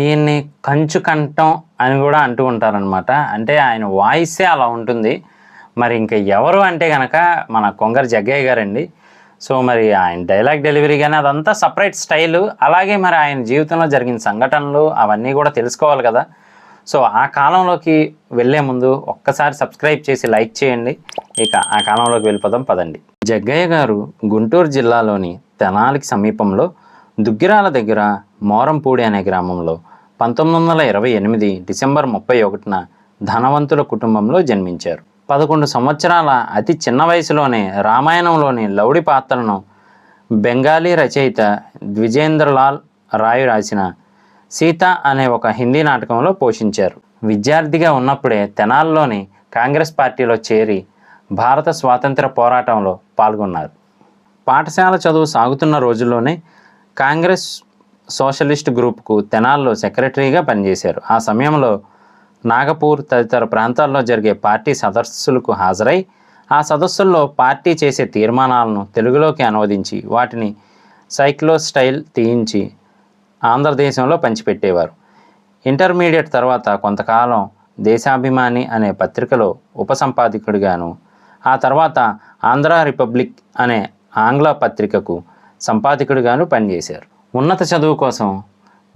ఈయన్ని కంచు కంఠం అని కూడా అంటూ ఉంటారనమాట అంటే ఆయన వాయిసే అలా ఉంటుంది. మరి ఇంకా ఎవరు అంటే కనుక మన కొంగర జగ్గయ్య గారండి. సో మరి ఆయన డైలాగ్ డెలివరీ కానీ అదంతా సపరేట్ స్టైల్. అలాగే మరి ఆయన జీవితంలో జరిగిన సంఘటనలు అవన్నీ కూడా తెలుసుకోవాలి కదా. సో ఆ కాలంలోకి వెళ్ళే ముందు ఒక్కసారి సబ్స్క్రైబ్ చేసి లైక్ చేయండి. ఇక ఆ కాలంలోకి వెళ్ళిపోదాం పదండి. జగ్గయ్య గారు గుంటూరు జిల్లాలోని తెనాలికి సమీపంలో దుగ్గిరాల దగ్గర మోరంపూడి అనే గ్రామంలో పంతొమ్మిది వందల ఇరవై ఎనిమిది డిసెంబర్ ముప్పై ఒకటిన ధనవంతుల కుటుంబంలో జన్మించారు. పదకొండు సంవత్సరాల అతి చిన్న వయసులోనే రామాయణంలోని లౌడి పాత్రను బెంగాలీ రచయిత ద్విజేంద్రలాల్ రాయ్ రాసిన సీత అనే ఒక హిందీ నాటకంలో పోషించారు. విద్యార్థిగా ఉన్నప్పుడే తెనాల్లోని కాంగ్రెస్ పార్టీలో చేరి భారత స్వాతంత్ర పోరాటంలో పాల్గొన్నారు. పాఠశాల చదువు సాగుతున్న రోజుల్లోనే కాంగ్రెస్ సోషలిస్ట్ గ్రూప్కు తెనాల్లో సెక్రటరీగా పనిచేశారు. ఆ సమయంలో నాగపూర్ తదితర ప్రాంతాల్లో జరిగే పార్టీ సదస్సులకు హాజరై ఆ సదస్సుల్లో పార్టీ చేసే తీర్మానాలను తెలుగులోకి అనువదించి వాటిని సైక్లో స్టైల్ తీయించి ఆంధ్రదేశంలో పంచిపెట్టేవారు. ఇంటర్మీడియట్ తర్వాత కొంతకాలం దేశాభిమాని అనే పత్రికలో ఉపసంపాదకుడిగాను. ఆ తర్వాత ఆంధ్ర రిపబ్లిక్ అనే ఆంగ్ల పత్రికకు సంపాదకుడిగాను పనిచేశారు. ఉన్నత చదువు కోసం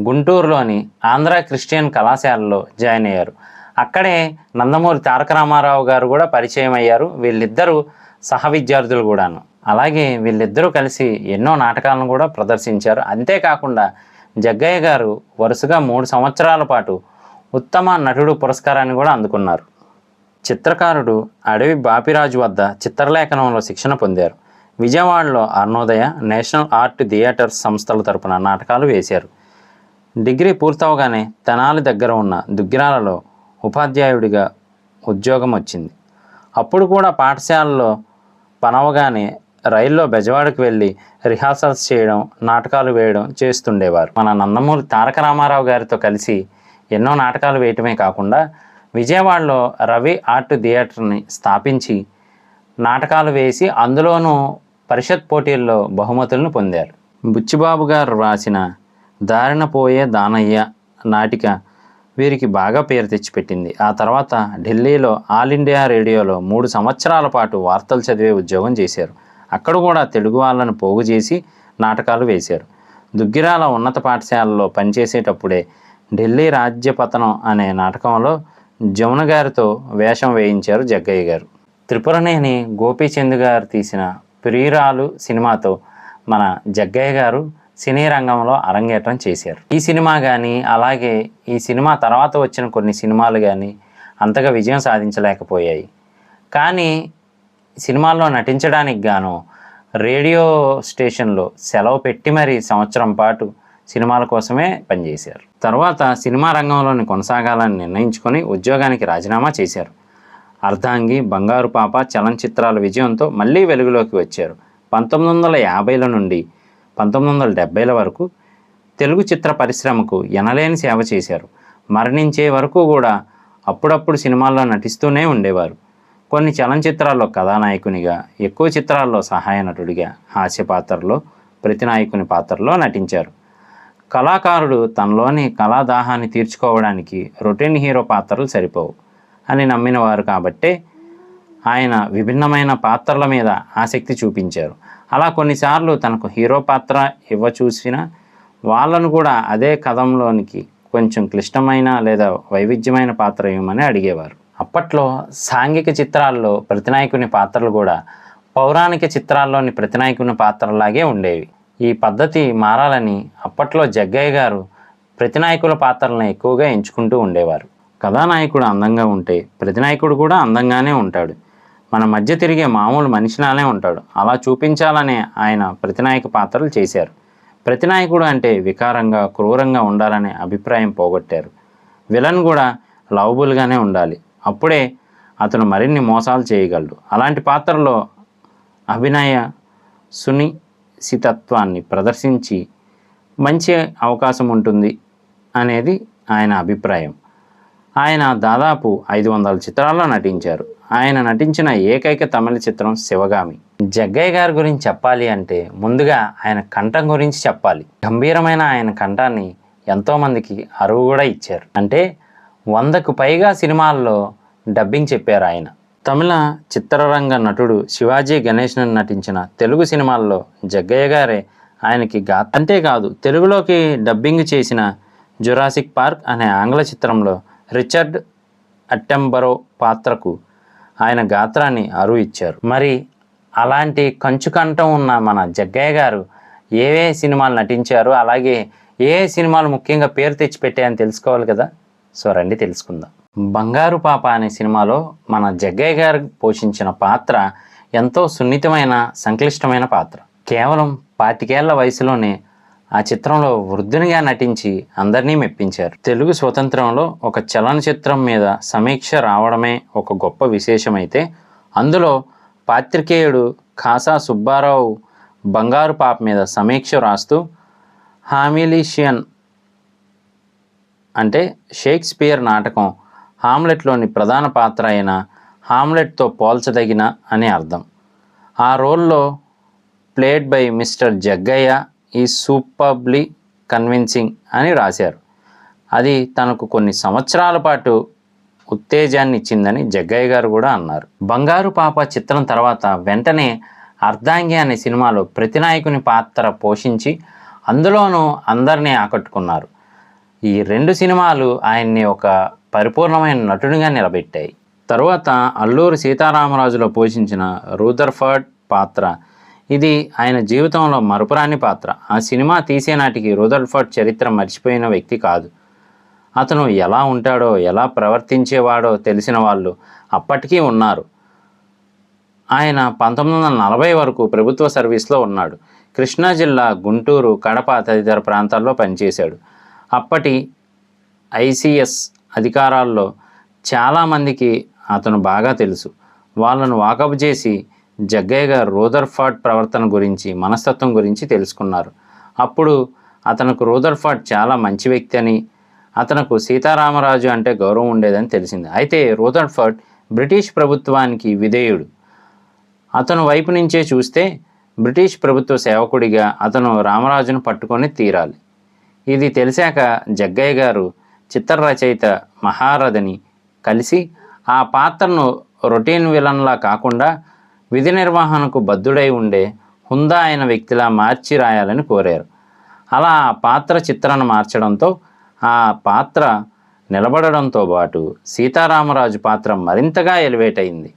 గుంటూరులోని ఆంధ్ర క్రిస్టియన్ కళాశాలలో జాయిన్ అయ్యారు. అక్కడే నందమూరి తారక రామారావు గారు కూడా పరిచయం అయ్యారు. వీళ్ళిద్దరూ సహ విద్యార్థులు కూడాను. అలాగే వీళ్ళిద్దరూ కలిసి ఎన్నో నాటకాలను కూడా ప్రదర్శించారు. అంతేకాకుండా జగ్గయ్య గారు వరుసగా మూడు సంవత్సరాల పాటు ఉత్తమ నటుడు పురస్కారాన్ని కూడా అందుకున్నారు. చిత్రకారుడు అడవి బాపిరాజు వద్ద చిత్రలేఖనంలో శిక్షణ పొందారు. విజయవాడలో అరుణోదయ నేషనల్ ఆర్ట్ థియేటర్స్ సంస్థల తరపున నాటకాలు వేశారు. డిగ్రీ పూర్తవగానే తెనాలి దగ్గర ఉన్న దుగ్గిరాలలో ఉపాధ్యాయుడిగా ఉద్యోగం వచ్చింది. అప్పుడు కూడా పాఠశాలలో పనవగానే రైల్లో బెజవాడకు వెళ్ళి రిహార్సల్స్ చేయడం నాటకాలు వేయడం చేస్తుండేవారు. మన నందమూరి తారక రామారావు గారితో కలిసి ఎన్నో నాటకాలు వేయటమే కాకుండా విజయవాడలో రవి ఆర్ట్ థియేటర్ని స్థాపించి నాటకాలు వేసి అందులోనూ పరిషత్ పోటీల్లో బహుమతులను పొందారు. బుచ్చిబాబు గారు రాసిన దారినపోయే దానయ్య నాటిక వీరికి బాగా పేరు తెచ్చిపెట్టింది. ఆ తర్వాత ఢిల్లీలో ఆల్ ఇండియా రేడియోలో మూడు సంవత్సరాల పాటు వార్తలు చదివే ఉద్యోగం చేశారు. అక్కడ కూడా తెలుగు వాళ్ళను పోగు చేసి నాటకాలు వేశారు. దుగ్గిరాల ఉన్నత పాఠశాలలో పనిచేసేటప్పుడే ఢిల్లీ రాజ్యపతనం అనే నాటకంలో జమున గారితో వేషం వేయించారు జగ్గయ్య గారు. త్రిపురనేని గోపీచంద్ గారు తీసిన ప్రియురాలు సినిమాతో మన జగ్గయ్య గారు సినీ రంగంలో అరంగేట్రం చేశారు. ఈ సినిమా కానీ అలాగే ఈ సినిమా తర్వాత వచ్చిన కొన్ని సినిమాలు కానీ అంతగా విజయం సాధించలేకపోయాయి. కానీ సినిమాల్లో నటించడానికి గాను రేడియో స్టేషన్లో సెలవు పెట్టి మరీ సంవత్సరం పాటు సినిమాల కోసమే పనిచేశారు. తర్వాత సినిమా రంగంలోని కొనసాగాలని నిర్ణయించుకొని ఉద్యోగానికి రాజీనామా చేశారు. అర్ధాంగి బంగారు పాప చలనచిత్రాల విజయంతో మళ్ళీ వెలుగులోకి వచ్చారు. పంతొమ్మిది వందల యాభైల నుండి పంతొమ్మిది వందల డెబ్బైల వరకు తెలుగు చిత్ర పరిశ్రమకు ఎనలేని సేవ చేశారు. మరణించే వరకు కూడా అప్పుడప్పుడు సినిమాల్లో నటిస్తూనే ఉండేవారు. కొన్ని చలనచిత్రాల్లో కథానాయకునిగా ఎక్కువ చిత్రాల్లో సహాయ నటుడిగా హాస్య పాత్రలో ప్రతినాయకుని పాత్రలో నటించారు. కళాకారుడు తనలోని కళాదాహాన్ని తీర్చుకోవడానికి రొటీన్ హీరో పాత్రలు సరిపోవు. అని నమ్మిన వారు కాబట్టే ఆయన విభిన్నమైన పాత్రల మీద ఆసక్తి చూపించారు. అలా కొన్నిసార్లు తనకు హీరో పాత్ర ఇవ్వ చూసినా వాళ్ళను కూడా అదే కథంలోనికి కొంచెం క్లిష్టమైన లేదా వైవిధ్యమైన పాత్ర ఇవ్వమని అడిగేవారు. అప్పట్లో సాంఘిక చిత్రాల్లో ప్రతినాయకుని పాత్రలు కూడా పౌరాణిక చిత్రాల్లోని ప్రతినాయకుని పాత్రలాగే ఉండేవి. ఈ పద్ధతి మారాలని అప్పట్లో జగ్గయ్య గారు ప్రతినాయకుల పాత్రలను ఎక్కువగా ఎంచుకుంటూ ఉండేవారు. కథానాయకుడు అందంగా ఉంటే ప్రతినాయకుడు కూడా అందంగానే ఉంటాడు. మన మధ్య తిరిగే మామూలు మనిషిలానే ఉంటాడు. అలా చూపించాలనే ఆయన ప్రతినాయక పాత్రలు చేశారు. ప్రతినాయకుడు అంటే వికారంగా క్రూరంగా ఉండాలనే అభిప్రాయం పోగొట్టారు. విలన్ కూడా లవబుల్గానే ఉండాలి. అప్పుడే అతను మరిన్ని మోసాలు చేయగలడు. అలాంటి పాత్రలో అభినయ సునిశితత్వాన్ని ప్రదర్శించి మంచి అవకాశం ఉంటుంది అనేది ఆయన అభిప్రాయం. ఆయన దాదాపు ఐదు వందల చిత్రాల్లో నటించారు. ఆయన నటించిన ఏకైక తమిళ చిత్రం శివగామి. జగ్గయ్య గారి గురించి చెప్పాలి అంటే ముందుగా ఆయన కంఠం గురించి చెప్పాలి. గంభీరమైన ఆయన కంఠాన్ని ఎంతోమందికి అరువు కూడా ఇచ్చారు. అంటే వందకు పైగా సినిమాల్లో డబ్బింగ్ చెప్పారు ఆయన. తమిళ చిత్రరంగ నటుడు శివాజీ గణేష్ను నటించిన తెలుగు సినిమాల్లో జగ్గయ్య గారే ఆయనకి గా అంతేకాదు తెలుగులోకి డబ్బింగ్ చేసిన జురాసిక్ పార్క్ అనే ఆంగ్ల చిత్రంలో రిచర్డ్ అట్టెంబరో పాత్రకు ఆయన గాత్రాన్ని అరువు ఇచ్చారు. మరి అలాంటి కంచు కంఠం ఉన్న మన జగ్గయ్య గారు ఏవే సినిమాలు నటించారు? అలాగే ఏ సినిమాలు ముఖ్యంగా పేరు తెచ్చిపెట్టాయని తెలుసుకోవాలి కదా? సో రండి తెలుసుకుందాం. బంగారు పాప అనే సినిమాలో మన జగ్గయ్య గారు పోషించిన పాత్ర ఎంతో సున్నితమైన సంక్లిష్టమైన పాత్ర. కేవలం పాతికేళ్ళ వయసులోనే ఆ చిత్రంలో వృద్ధునిగా నటించి అందరినీ మెప్పించారు. తెలుగు స్వతంత్రంలో ఒక చలనచిత్రం మీద సమీక్ష రావడమే ఒక గొప్ప విశేషమైతే అందులో పాత్రికేయుడు ఖాసా సుబ్బారావు బంగారు పాప మీద సమీక్ష రాస్తూ హామిలీషియన్ అంటే షేక్స్పియర్ నాటకం హామ్లెట్లోని ప్రధాన పాత్ర అయిన హామ్లెట్తో పోల్చదగిన అని అర్థం. ఆ రోల్లో ప్లేడ్ బై మిస్టర్ జగ్గయ్య ఈ సూపర్బ్లీ కన్విన్సింగ్ అని రాశారు. అది తనకు కొన్ని సంవత్సరాల పాటు ఉత్తేజాన్ని ఇచ్చిందని జగ్గయ్య గారు కూడా అన్నారు. బంగారు పాప చిత్రం తర్వాత వెంటనే అర్ధాంగి అనే సినిమాలో ప్రతినాయకుని పాత్ర పోషించి అందులోనూ అందరినీ ఆకట్టుకున్నారు. ఈ రెండు సినిమాలు ఆయన్ని ఒక పరిపూర్ణమైన నటుడిగా నిలబెట్టాయి. తరువాత అల్లూరు సీతారామరాజులో పోషించిన రూదర్ఫర్డ్ పాత్ర ఇది ఆయన జీవితంలో మరుపురాని పాత్ర. ఆ సినిమా తీసే నాటికి రూదర్ఫర్డ్ చరిత్ర మర్చిపోయిన వ్యక్తి కాదు. అతను ఎలా ఉంటాడో ఎలా ప్రవర్తించేవాడో తెలిసిన వాళ్ళు అప్పటికీ ఉన్నారు. ఆయన పంతొమ్మిది వందల నలభై వరకు ప్రభుత్వ సర్వీస్లో ఉన్నాడు. కృష్ణా జిల్లా గుంటూరు కడప తదితర ప్రాంతాల్లో పనిచేశాడు. అప్పటి ఐసిఎస్ అధికారాల్లో చాలామందికి అతను బాగా తెలుసు. వాళ్ళను వాకప్ చేసి జగ్గయ్య గారు రూదర్ఫర్డ్ ప్రవర్తన గురించి మనస్తత్వం గురించి తెలుసుకున్నారు. అప్పుడు అతనికి రూదర్ఫర్డ్ చాలా మంచి వ్యక్తి అని అతనకు సీతారామరాజు అంటే గౌరవం ఉండేదని తెలిసింది. అయితే రూదర్ఫర్డ్ బ్రిటిష్ ప్రభుత్వానికి విధేయుడు. అతను వైపు నుంచే చూస్తే బ్రిటిష్ ప్రభుత్వ సేవకుడిగా అతను రామరాజును పట్టుకొని తీరాలి. ఇది తెలిసాక జగ్గయ్య గారు చిత్రరచయిత మహారథని కలిసి ఆ పాత్రను రొటీన్ విలన్లా కాకుండా విధి నిర్వహణకు బద్ధుడై ఉండే హుందా అయిన వ్యక్తిలా మార్చి రాయాలని కోరారు. అలా ఆ పాత్ర చిత్రను మార్చడంతో ఆ పాత్ర నిలబడడంతో పాటు సీతారామరాజు పాత్ర మరింతగా ఎలివేట్ అయింది.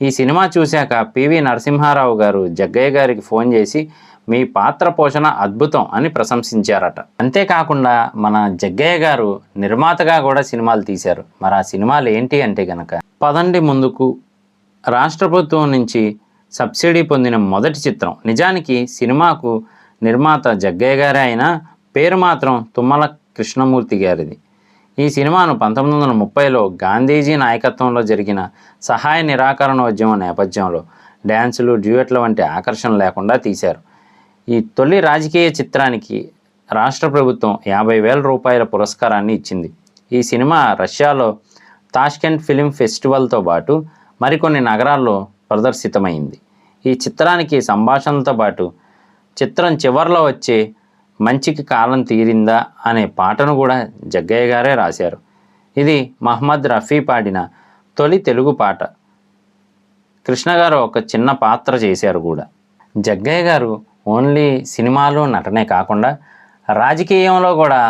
ఈ సినిమా చూశాక పివి నరసింహారావు గారు జగ్గయ్య గారికి ఫోన్ చేసి మీ పాత్ర పోషణ అద్భుతం అని ప్రశంసించారట. అంతేకాకుండా మన జగ్గయ్య గారు నిర్మాతగా కూడా సినిమాలు తీశారు. మరి ఆ సినిమాలు ఏంటి అంటే గనక పదండి ముందుకు రాష్ట్ర ప్రభుత్వం నుంచి సబ్సిడీ పొందిన మొదటి చిత్రం. నిజానికి సినిమాకు నిర్మాత జగ్గయ్య గారే అయినా పేరు మాత్రం తుమ్మల కృష్ణమూర్తి గారిది. ఈ సినిమాను పంతొమ్మిది వందల ముప్పైలో గాంధీజీ నాయకత్వంలో జరిగిన సహాయ నిరాకరణ ఉద్యమం నేపథ్యంలో డ్యాన్సులు డ్యూయట్ల వంటి ఆకర్షణ లేకుండా తీశారు. ఈ తొలి రాజకీయ చిత్రానికి రాష్ట్ర ప్రభుత్వం యాభై వేల రూపాయల పురస్కారాన్ని ఇచ్చింది. ఈ సినిమా రష్యాలో తాష్కెంట్ ఫిలిం ఫెస్టివల్తో పాటు మరికొన్ని నగరాల్లో ప్రదర్శితమైంది. ఈ చిత్రానికి సంభాషణలతో పాటు చిత్రం చివర్లో వచ్చే మంచికి కాలం తీరిందా అనే పాటను కూడా జగ్గయ్య గారే రాశారు. ఇది మహమ్మద్ రఫీ పాడిన తొలి తెలుగు పాట. కృష్ణ గారు ఒక చిన్న పాత్ర చేశారు కూడా. జగ్గయ్య గారు ఓన్లీ సినిమాలు నటనే కాకుండా రాజకీయంలో కూడా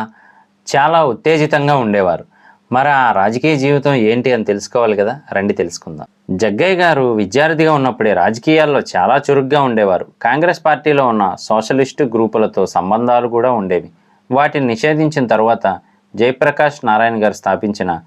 చాలా ఉత్తేజితంగా ఉండేవారు. మరి ఆ రాజకీయ జీవితం ఏంటి అని తెలుసుకోవాలి కదా. రండి తెలుసుకుందాం. జగ్గయ్య గారు విద్యార్థిగా ఉన్నప్పుడే రాజకీయాల్లో చాలా చురుగ్గా ఉండేవారు. కాంగ్రెస్ పార్టీలో ఉన్న సోషలిస్టు గ్రూపులతో సంబంధాలు కూడా ఉండేవి. వాటిని నిషేధించిన తర్వాత జయప్రకాష్ నారాయణ గారు స్థాపించిన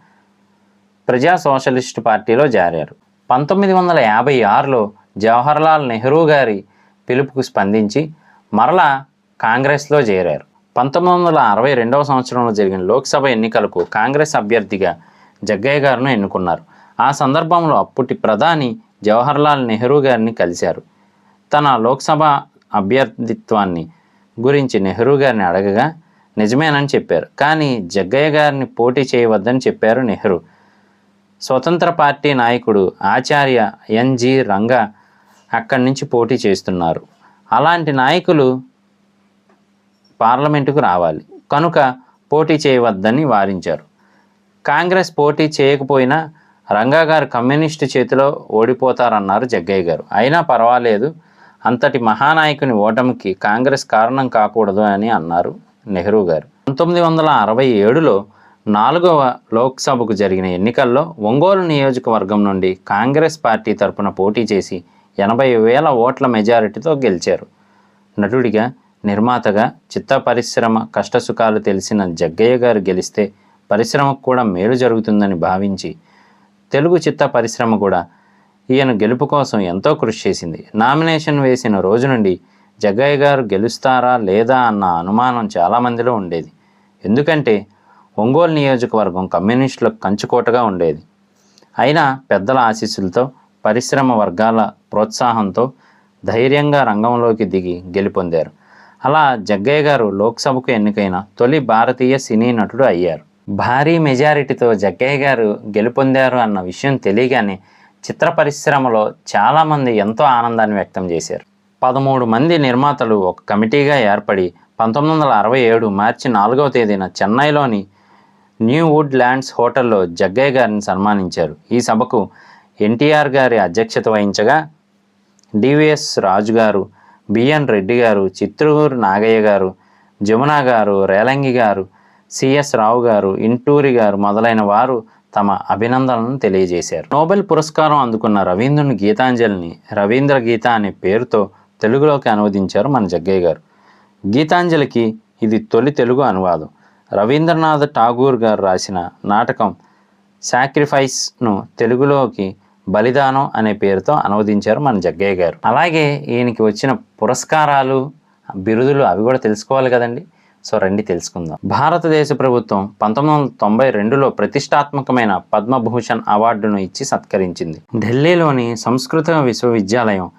ప్రజా సోషలిస్టు పార్టీలో జారారు. పంతొమ్మిది వందల యాభై ఆరులో జవహర్లాల్ నెహ్రూ గారి పిలుపుకు స్పందించి మరలా కాంగ్రెస్లో చేరారు. పంతొమ్మిది వందల అరవై రెండవ సంవత్సరంలో జరిగిన లోక్సభ ఎన్నికలకు కాంగ్రెస్ అభ్యర్థిగా జగ్గయ్య గారును ఎన్నుకున్నారు. ఆ సందర్భంలో అప్పటి ప్రధాని జవహర్లాల్ నెహ్రూ గారిని కలిశారు. తన లోక్సభ అభ్యర్థిత్వాన్ని గురించి నెహ్రూ గారిని అడగగా నిజమేనని చెప్పారు. కానీ జగ్గయ్య గారిని పోటీ చేయవద్దని చెప్పారు నెహ్రూ. స్వతంత్ర పార్టీ నాయకుడు ఆచార్య ఎన్జి రంగా అక్కడి నుంచి పోటీ చేస్తున్నారు. అలాంటి నాయకులు పార్లమెంటుకు రావాలి. కనుక పోటీ చేయవద్దని వారించారు కాంగ్రెస్ పోటీ చేయకపోయినా రంగా గారు కమ్యూనిస్టు చేతిలో ఓడిపోతారన్నారు జగ్గయ్య గారు. అయినా పర్వాలేదు. అంతటి మహానాయకుని ఓటమికి కాంగ్రెస్ కారణం కాకూడదు అని అన్నారు నెహ్రూ గారు. పంతొమ్మిది వందల అరవై ఏడులో నాలుగవ లోక్సభకు జరిగిన ఎన్నికల్లో ఒంగోలు నియోజకవర్గం నుండి కాంగ్రెస్ పార్టీ తరపున పోటీ చేసి ఎనభై వేల ఓట్ల మెజారిటీతో గెలిచారు. నటుడిగా నిర్మాతగా చిత్త పరిశ్రమ కష్టసుఖాలు తెలిసిన జగ్గయ్య గారు గెలిస్తే పరిశ్రమకు కూడా మేలు జరుగుతుందని భావించి తెలుగు చిత్త పరిశ్రమ కూడా ఈయన గెలుపు కోసం ఎంతో కృషి చేసింది. నామినేషన్ వేసిన రోజు నుండి జగ్గయ్య గారు గెలుస్తారా లేదా అన్న అనుమానం చాలామందిలో ఉండేది. ఎందుకంటే ఒంగోలు నియోజకవర్గం కమ్యూనిస్టులకు కంచుకోటగా ఉండేది. అయినా పెద్దల ఆశీస్సులతో పరిశ్రమ వర్గాల ప్రోత్సాహంతో ధైర్యంగా రంగంలోకి దిగి గెలుపొందారు. అలా జగ్గయ్య గారు లోక్సభకు ఎన్నికైన తొలి భారతీయ సినీ నటుడు అయ్యారు. భారీ మెజారిటీతో జగ్గయ్య గారు గెలుపొందారు అన్న విషయం తెలియగానే చిత్ర పరిశ్రమలో చాలామంది ఎంతో ఆనందాన్ని వ్యక్తం చేశారు. పదమూడు మంది నిర్మాతలు ఒక కమిటీగా ఏర్పడి పంతొమ్మిది వందల అరవై ఏడు మార్చి నాలుగవ తేదీన చెన్నైలోని న్యూ వుడ్ ల్యాండ్స్ హోటల్లో జగ్గయ్య గారిని సన్మానించారు. ఈ సభకు ఎన్టీఆర్ గారి అధ్యక్షత వహించగా డివిఎస్ రాజు గారు బిఎన్ రెడ్డి గారు చిత్రూరు నాగయ్య గారు జమున గారు రేలంగి గారు సిఎస్ రావు గారు ఇంటూరి గారు మొదలైన వారు తమ అభినందనలను తెలియజేశారు. నోబెల్ పురస్కారం అందుకున్న రవీంద్రుని గీతాంజలిని రవీంద్ర గీత అనే పేరుతో తెలుగులోకి అనువదించారు మన జగ్గయ్య గారు. గీతాంజలికి ఇది తొలి తెలుగు అనువాదం. రవీంద్రనాథ్ ఠాగూర్ గారు రాసిన నాటకం సాక్రిఫైస్ను తెలుగులోకి బలిదానం అనే పేరుతో అనువదించారు మన జగ్గయ్య గారు. అలాగే ఈయనకి వచ్చిన పురస్కారాలు బిరుదులు అవి కూడా తెలుసుకోవాలి కదండి. సో రండి తెలుసుకుందాం. భారతదేశ ప్రభుత్వం పంతొమ్మిది వందల తొంభై రెండులో ప్రతిష్టాత్మకమైన పద్మభూషణ్ అవార్డును ఇచ్చి సత్కరించింది. ఢిల్లీలోని సంస్కృత విశ్వవిద్యాలయం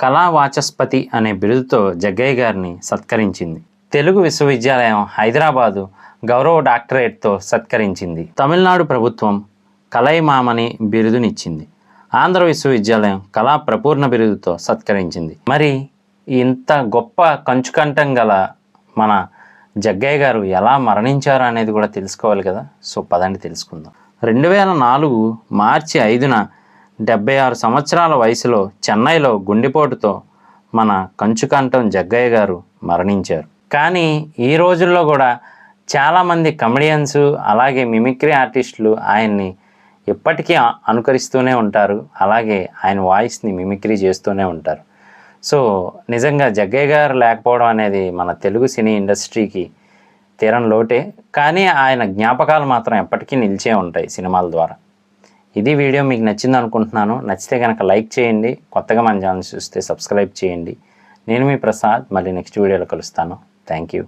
కళా వాచస్పతి అనే బిరుదుతో జగ్గయ్య గారిని సత్కరించింది. తెలుగు విశ్వవిద్యాలయం హైదరాబాదు గౌరవ డాక్టరేట్తో సత్కరించింది. తమిళనాడు ప్రభుత్వం కలైమామని బిరుదునిచ్చింది. ఆంధ్ర విశ్వవిద్యాలయం కళా ప్రపూర్ణ బిరుదుతో సత్కరించింది. మరి ఇంత గొప్ప కంచుకంఠం గల మన జగ్గయ్య గారు ఎలా మరణించారు అనేది కూడా తెలుసుకోవాలి కదా. సో పదండి తెలుసుకుందాం. రెండు వేల నాలుగు మార్చి ఐదున డెబ్బై ఆరు సంవత్సరాల వయసులో చెన్నైలో గుండెపోటుతో మన కంచుకంఠం జగ్గయ్య గారు మరణించారు. కానీ ఈ రోజుల్లో కూడా చాలామంది కమెడియన్స్ అలాగే మిమిక్రీ ఆర్టిస్టులు ఆయన్ని ఎప్పటికీ అనుకరిస్తూనే ఉంటారు. అలాగే ఆయన వాయిస్ని మిమిక్రీ చేస్తూనే ఉంటారు. సో నిజంగా జగ్గయ్య గారు లేకపోవడం అనేది మన తెలుగు సినీ ఇండస్ట్రీకి తీరం లోటే. కానీ ఆయన జ్ఞాపకాలు మాత్రం ఎప్పటికీ నిలిచే ఉంటాయి సినిమాల ద్వారా. ఇది వీడియో మీకు నచ్చింది అనుకుంటున్నాను. నచ్చితే కనుక లైక్ చేయండి. కొత్తగా మన ఛానల్ చూస్తే సబ్స్క్రైబ్ చేయండి. నేను మీ ప్రసాద్. మళ్ళీ నెక్స్ట్ వీడియోలో కలుస్తాను. Thank you.